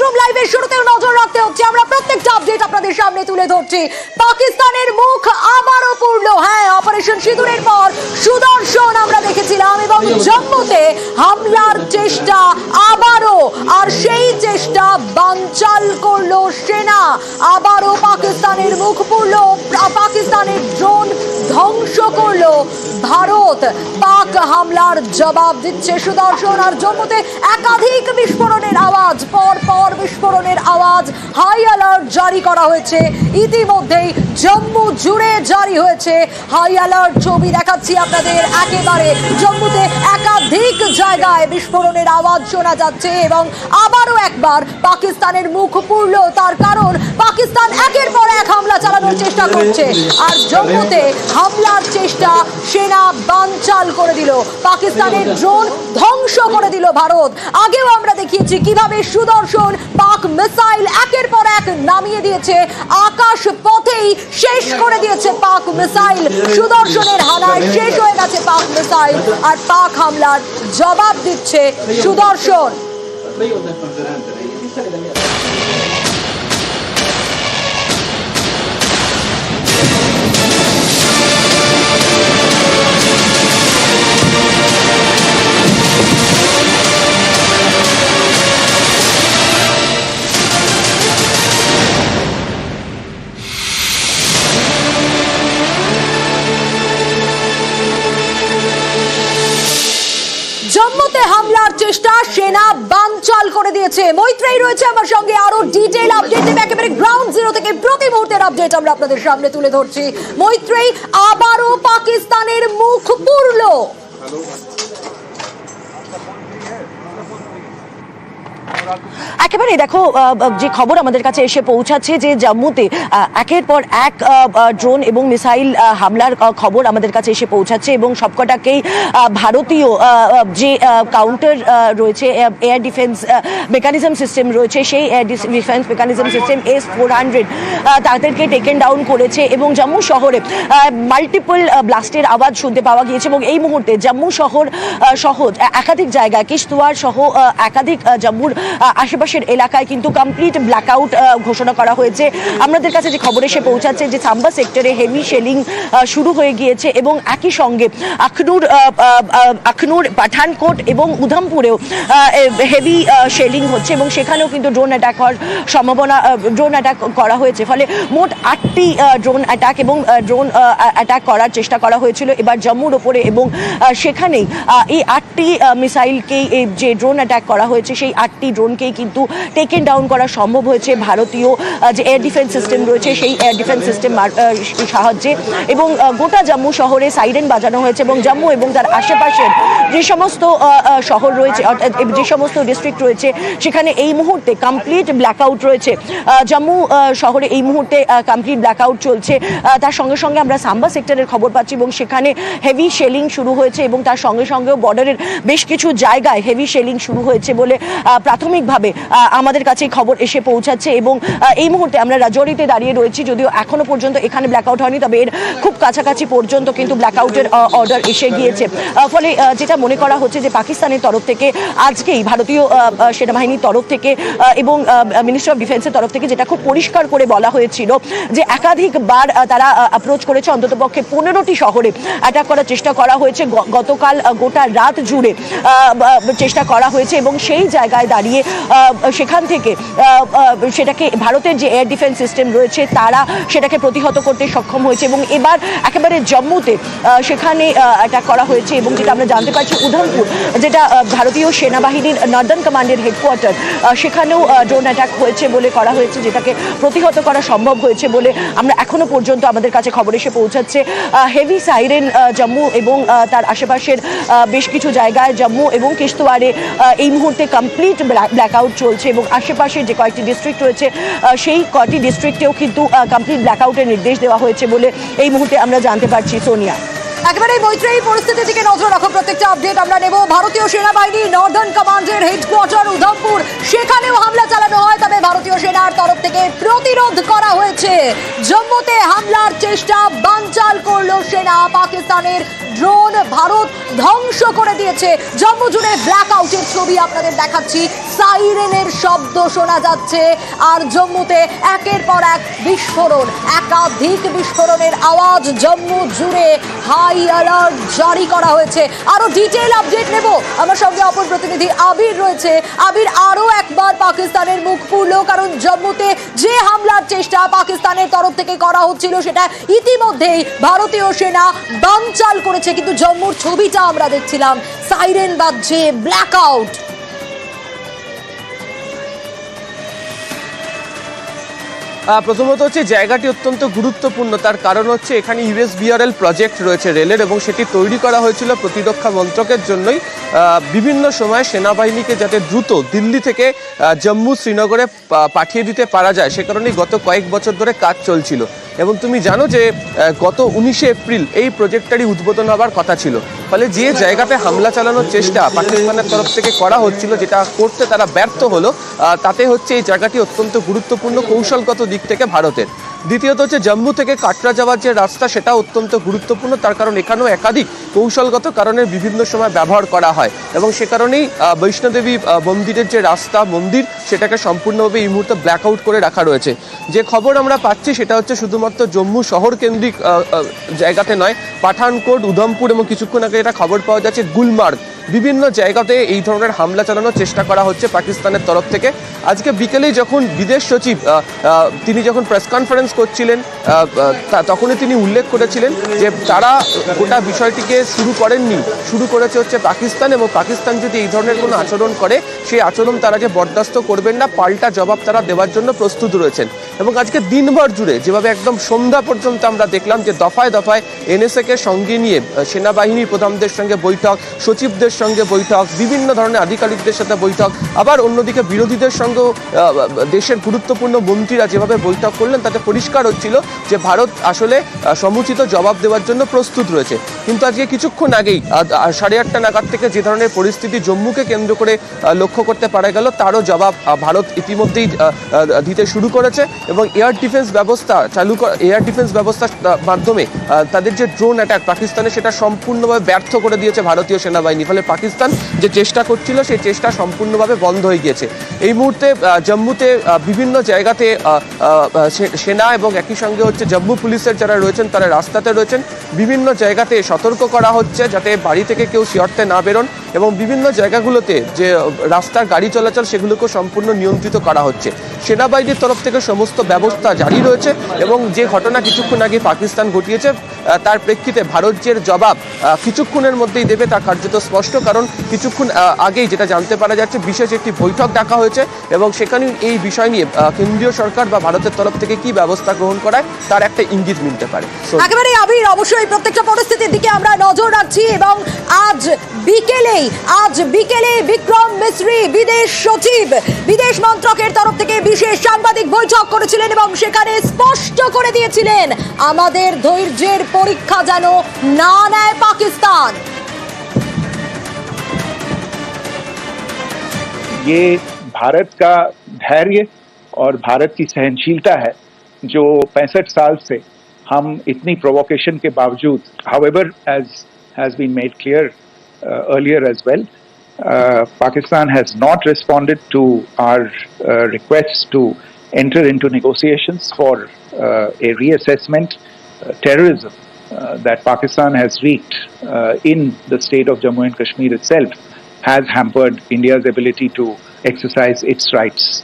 Room লাইভের শুরুতেও নজর রাখতে হচ্ছে। আমরা প্রত্যেকটা আপডেট আপনাদের সামনে তুলে ধরছি। পাকিস্তানের মুখ আবারও পুরল হ্যাঁ অপারেশন সিঁদুরের পর সুদর্শন আমরা দেখেছিলাম এবং জম্মুতে হামলার চেষ্টা আবারও, আর সেই চেষ্টা বানচাল করল সেনা। আবারও পাকিস্তানের মুখ পুরল পাকিস্তানের ধ্বংস করল। ভারত পাক হামলার জবাব দিচ্ছে সুদর্শন আর জম্মুতে একাধিক বিস্ফোরণের আওয়াজ, পর পর বিস্ফোরণের আওয়াজ। হাই অ্যালার্ট জারি করা হয়েছে। ইতিমধ্যেই জম্মু জুড়ে জারি হয়েছে। হাই অ্যালার্ট ছবি দেখাচ্ছি আপনাদের। একেবারে জম্মুতে একাধিক জায়গায় বিস্ফোরণের আওয়াজ শোনা যাচ্ছে এবং আবারও একবার পাকিস্তানের মুখ পুরল তার কারণ পাকিস্তান একের পর এক হামলা চালানোর চেষ্টা করছে। আর জম্মুতে হামলার চেষ্টা সেনা বানচাল করে দিল। পাকিস্তানের ড্রোন ধ্বংস করে দিল ভারত। আগেও আমরা দেখিয়েছি কীভাবে সুদর্শন পাক মিসাইল একের পর এক নামিয়ে দিয়েছে। আকাশ পথেই শেষ করে দিয়েছে পাক মিসাইল। সুদর্শনের হানায় শেষ হয়ে গেছে পাক মিসাইল। আর পাক হামলার জবাব দিচ্ছে সুদর্শন। জম্মুতে হামলার চেষ্টা, সেনা বানচাল করে দিয়েছে। মৈত্রেই রয়েছে আমার সঙ্গে। আরও ডিটেল আপডেট দেবে একেবারে গ্রাউন্ড জিরো থেকে প্রতি মুহূর্তের আপডেট আমরা আপনাদের সামনে তুলে ধরছি। মৈত্রেই আবারও পাকিস্তানের মুখ পুরলো একেবারে দেখো যে খবর আমাদের কাছে এসে পৌঁছাচ্ছে যে জম্মুতে একের পর এক ড্রোন এবং মিসাইল হামলার খবর আমাদের কাছে এসে পৌঁছাচ্ছে এবং সবকটাকেই ভারতীয় যে কাউন্টার রয়েছে এয়ার ডিফেন্স মেকানিজম সিস্টেম রয়েছে, সেই air defence mechanism system S four hundred তাদেরকে টেকেন ডাউন করেছে এবং জম্মু শহরে মাল্টিপল ব্লাস্টের আওয়াজ শুনতে পাওয়া গিয়েছে এবং এই মুহূর্তে জম্মু শহর সহ একাধিক জায়গায় কিশতওয়ার সহ একাধিক জম্মুর আশেপাশের এলাকায় কিন্তু কমপ্লিট ব্ল্যাকআউট ঘোষণা করা হয়েছে। আমাদের কাছে যে খবর এসে পৌঁছাচ্ছে যে সাম্বা সেক্টরে হেভি শেলিং শুরু হয়ে গিয়েছে এবং একই সঙ্গে আখনুর আখনুর, পাঠানকোট এবং উধামপুরেও হেভি শেলিং হচ্ছে এবং সেখানেও কিন্তু ড্রোন অ্যাটাক হওয়ার সম্ভাবনা ড্রোন অ্যাটাক করা হয়েছে। ফলে মোট আটটি ড্রোন অ্যাটাক এবং ড্রোন অ্যাটাক করার চেষ্টা করা হয়েছিল। এবার জম্মুর ওপরে এবং সেখানেই এই আটটি মিসাইলকেই যে ড্রোন অ্যাটাক করা হয়েছে, সেই আটটি ড্রোনকেই কিন্তু টেকেন ডাউন করা সম্ভব হয়েছে। ভারতীয় যে এয়ার ডিফেন্স সিস্টেম রয়েছে সেই এয়ার ডিফেন্স সিস্টেম সাহায্যে। এবং গোটা জম্মু শহরে সাইরেন বাজানো হয়েছে এবং জম্মু এবং তার আশেপাশের যে সমস্ত শহর রয়েছে অর্থাৎ যে সমস্ত ডিস্ট্রিক্ট রয়েছে সেখানে এই মুহূর্তে কমপ্লিট ব্ল্যাকআউট রয়েছে। জম্মু শহরে এই মুহূর্তে কমপ্লিট ব্ল্যাকআউট চলছে। তার সঙ্গে সঙ্গে আমরা সাম্বা সেক্টরের খবর পাচ্ছি এবং সেখানে হেভি শেলিং শুরু হয়েছে এবং তার সঙ্গে সঙ্গেও বর্ডারের বেশ কিছু জায়গায় হেভি শেলিং শুরু হয়েছে বলে আহ, প্রাথমিকভাবে আমাদের কাছে খবর এসে পৌঁছাচ্ছে এবং এই মুহূর্তে আমরা রাজৌরিতে দাঁড়িয়ে রয়েছি যদিও এখনও পর্যন্ত এখানে ব্ল্যাকআউট হয়নি, তবে এর খুব কাছাকাছি পর্যন্ত কিন্তু ব্ল্যাকআউটের অর্ডার এসে গিয়েছে। ফলে যেটা মনে করা হচ্ছে যে পাকিস্তানের তরফ থেকে আজকেই ভারতীয় সেনাবাহিনীর তরফ থেকে এবং মিনিস্ট্রি অফ ডিফেন্সের তরফ থেকে যেটা খুব পরিষ্কার করে বলা হয়েছিল যে একাধিকবার তারা অ্যাপ্রোচ করেছে, অন্ততপক্ষে পনেরোটি শহরে অ্যাটাক করার চেষ্টা করা হয়েছে। গতকাল গোটা রাত জুড়ে চেষ্টা করা হয়েছে এবং সেই জায়গায় দাঁড়িয়ে সেখান থেকে সেটাকে ভারতের যে এয়ার ডিফেন্স সিস্টেম রয়েছে, তারা সেটাকে প্রতিহত করতে সক্ষম হয়েছে এবং এবার একেবারে জম্মুতে সেখানে অ্যাটাক করা হয়েছে এবং যেটা আমরা জানতে পারছি উধমপুর, যেটা ভারতীয় সেনাবাহিনীর নর্দার্ন কমান্ডের হেডকোয়ার্টার সেখানেও ড্রোন অ্যাটাক হয়েছে বলে করা হয়েছে, যেটাকে প্রতিহত করা সম্ভব হয়েছে বলে আমরা এখনও পর্যন্ত আমাদের কাছে খবর এসে পৌঁছাচ্ছে। হেভি সাইরেন জম্মু এবং তার আশেপাশের বেশ কিছু জায়গায় জম্মু এবং কিশতওয়ারে এই মুহূর্তে কমপ্লিট ব্ল্যাকআউট চলছে এবং আশেপাশের যে কয়েকটি ডিস্ট্রিক্ট রয়েছে সেই কয়টি ডিস্ট্রিক্টেও কিন্তু কমপ্লিট ব্ল্যাকআউটের নির্দেশ দেওয়া হয়েছে বলে এই মুহূর্তে আমরা জানতে পারছি, সোনিয়া। একেবারে মৈত্রেয়ী পরিস্থিতির দিকে নজর রাখো, প্রত্যেকটা আপডেট আমরা নেব। ভারতীয় সেনাবাহিনী নর্দার্ন কমান্ডের হেডকোয়ার্টার উধমপুর, সেখানেও হামলা চালানো হয়, তবে ভারতীয় সেনার তরফ থেকে প্রতিরোধ করা হয়েছে। জম্মুতে হামলার চেষ্টা বানচাল করল সেনা, পাকিস্তানের ড্রোন ভারত ধ্বংস করে দিয়েছে। জম্মু জুড়ে ব্ল্যাক আউটের ছবি আপনাদের দেখাচ্ছি। সাইরেনের শব্দ শোনা যাচ্ছে। আর জম্মুতে একের পর এক বিস্ফোরণ, একাধিক বিস্ফোরণের আওয়াজ জম্মু জুড়ে হাই অ্যালার্ট জারি করা হয়েছে। আরও ডিটেল আপডেট নেব। আমার সঙ্গে অপর প্রতিনিধি আবির রয়েছে। আবির, আরও একবার পাকিস্তানের মুখ পুরল কারণ জম্মুতে যে হামলার চেষ্টা পাকিস্তানের তরফ থেকে করা হচ্ছিল, সেটা ইতিমধ্যেই ভারতীয় সেনা বানচাল করেছে। কিন্তু জম্মুর ছবিটা আমরা দেখছিলাম। সাইরেন বাজছে ব্ল্যাক আউট প্রথমত হচ্ছে, জায়গাটি অত্যন্ত গুরুত্বপূর্ণ। তার কারণ হচ্ছে, এখানে ইউএস বিআরএল প্রজেক্ট রয়েছে রেলের এবং সেটি তৈরি করা হয়েছিল প্রতিরক্ষা মন্ত্রকের জন্যই। বিভিন্ন সময় সেনাবাহিনীকে যাতে দ্রুত দিল্লি থেকে জম্মু শ্রীনগরে পাঠিয়ে দিতে পারা যায়, সে কারণেই গত কয়েক বছর ধরে কাজ চলছিল। এবং তুমি জানো যে গত উনিশে এপ্রিল এই প্রজেক্টটারই উদ্বোধন হবার কথা ছিল। ফলে যে জায়গাতে হামলা চালানোর চেষ্টা পাকিস্তানের তরফ থেকে করা হচ্ছিল, যেটা করতে তারা ব্যর্থ হলো তাতে হচ্ছে এই জায়গাটি অত্যন্ত গুরুত্বপূর্ণ কৌশলগত দিক থেকে ভারতের। দ্বিতীয়ত হচ্ছে জম্মু থেকে কাটরা যাওয়ার যে রাস্তা সেটা অত্যন্ত গুরুত্বপূর্ণ। তার কারণ এখানেও একাধিক কৌশলগত কারণে বিভিন্ন সময় ব্যবহার করা হয়। এবং সে কারণেই বৈষ্ণোদেবী মন্দিরের যে রাস্তা, মন্দির, সেটাকে সম্পূর্ণভাবে এই মুহূর্তে ব্ল্যাক আউট করে রাখা রয়েছে। যে খবর আমরা পাচ্ছি, সেটা হচ্ছে শুধুমাত্র জম্মু শহর কেন্দ্রিক জায়গাতে নয়, পাঠানকোট, উধমপুর এবং কিছুক্ষণ আগে এটা খবর পাওয়া যাচ্ছে গুলমার্গ। বিভিন্ন জায়গাতে এই ধরনের হামলা চালানোর চেষ্টা করা হচ্ছে পাকিস্তানের তরফ থেকে। আজকে বিকেলেই যখন বিদেশ সচিব তিনি যখন প্রেস কনফারেন্স করছিলেন তখনই তিনি উল্লেখ করেছিলেন যে তারা গোটা বিষয়টিকে শুরু করেননি। শুরু করেছে হচ্ছে পাকিস্তান এবং পাকিস্তান যদি এই ধরনের কোনো আচরণ করে, সেই আচরণ তারা যে বরদাস্ত করবেন না, পাল্টা জবাব তারা দেওয়ার জন্য প্রস্তুত রয়েছেন। এবং আজকে দিনভর জুড়ে যেভাবে একদম সন্ধ্যা পর্যন্ত আমরা দেখলাম যে দফায় দফায় এনএসএ কে সঙ্গে নিয়ে আহ, সেনাবাহিনীর প্রধানদের সঙ্গে বৈঠক সচিবদের সঙ্গে বৈঠক বিভিন্ন ধরনের আধিকারিকদের সাথে বৈঠক আবার অন্যদিকে বিরোধীদের সঙ্গেও দেশের গুরুত্বপূর্ণ মন্ত্রীরা যেভাবে বৈঠক করলেন তাতে পরিষ্কার হচ্ছিল যে ভারত আসলে সমুচিত জবাব দেওয়ার জন্য প্রস্তুত রয়েছে। কিন্তু আজকে কিছুক্ষণ আগেই সাড়ে আটটা নাগাদ থেকে যে ধরনের পরিস্থিতি জম্মুকে কেন্দ্র করে লক্ষ্য করতে পারা গেল তারও জবাব ভারত ইতিমধ্যেই দিতে শুরু করেছে। এবং এয়ার ডিফেন্স ব্যবস্থা চালু এয়ার ডিফেন্স ব্যবস্থার মাধ্যমে তাদের যে ড্রোন অ্যাটাক পাকিস্তানে সেটা সম্পূর্ণভাবে ব্যর্থ করে দিয়েছে ভারতীয় সেনাবাহিনী। ফলে পাকিস্তান যে চেষ্টা করছিল, সেই চেষ্টা সম্পূর্ণভাবে বন্ধ হয়ে গিয়েছে। এই মুহূর্তে জম্মুতে বিভিন্ন জায়গাতে সেনা এবং একই সঙ্গে হচ্ছে জম্মু পুলিশের যারা রয়েছেন, তারা রাস্তাতে রয়েছেন। বিভিন্ন জায়গাতে সতর্ক করা হচ্ছে যাতে বাড়ি থেকে কেউ শিয়রতে না বেরোন এবং বিভিন্ন জায়গাগুলোতে যে রাস্তার গাড়ি চলাচল, সেগুলোকেও সম্পূর্ণ নিয়ন্ত্রিত করা হচ্ছে। সেনাবাহিনীর তরফ থেকে সমস্ত ব্যবস্থা জারি রয়েছে এবং যে ঘটনা কিছুক্ষণ আগে পাকিস্তান ঘটিয়েছে তার প্রেক্ষিতে ভারত যে জবাব কিছুক্ষণের মধ্যেই দেবে তা কার্যত স্পষ্ট কারণ কিছুক্ষণ আগেই যেটা জানতে পারা যাচ্ছে, বিশেষ একটি বৈঠক ডাকা হয়েছে এবং সেখানে এই বিষয় নিয়ে কেন্দ্রীয় সরকার বা ভারতের তরফ থেকে কি ব্যবস্থা গ্রহণ করায় তার একটা ইঙ্গিত মিলতে পারে। একেবারে আবির অবশ্যই প্রত্যেকটা পরিস্থিতির দিকে আমরা নজর রাখছি এবং আজ বিকেলেই, আজ বিকেলে বিক্রম মিশ্রি বিদেশ সচিব, বিদেশ মন্ত্রকের তরফ থেকে বিশেষ সাংবাদিক বৈঠক করেছিলেন এবং সেখানে স্পষ্ট করে দিয়েছিলেন আমাদের ধৈর্যের পরীক্ষা যেন না নেয় পাকিস্তান ये भारत का धैर्य और भारत की सहनशीलता है जो पैंसठ साल से हम इतनी प्रोवोकेशन के बावजूद however as has been made clear earlier as well uh, Pakistan has not responded to our uh, requests to enter into negotiations for uh, a reassessment uh, terrorism uh, that Pakistan has wreaked in the state of Jammu and Kashmir itself has hampered India's ability to exercise its rights.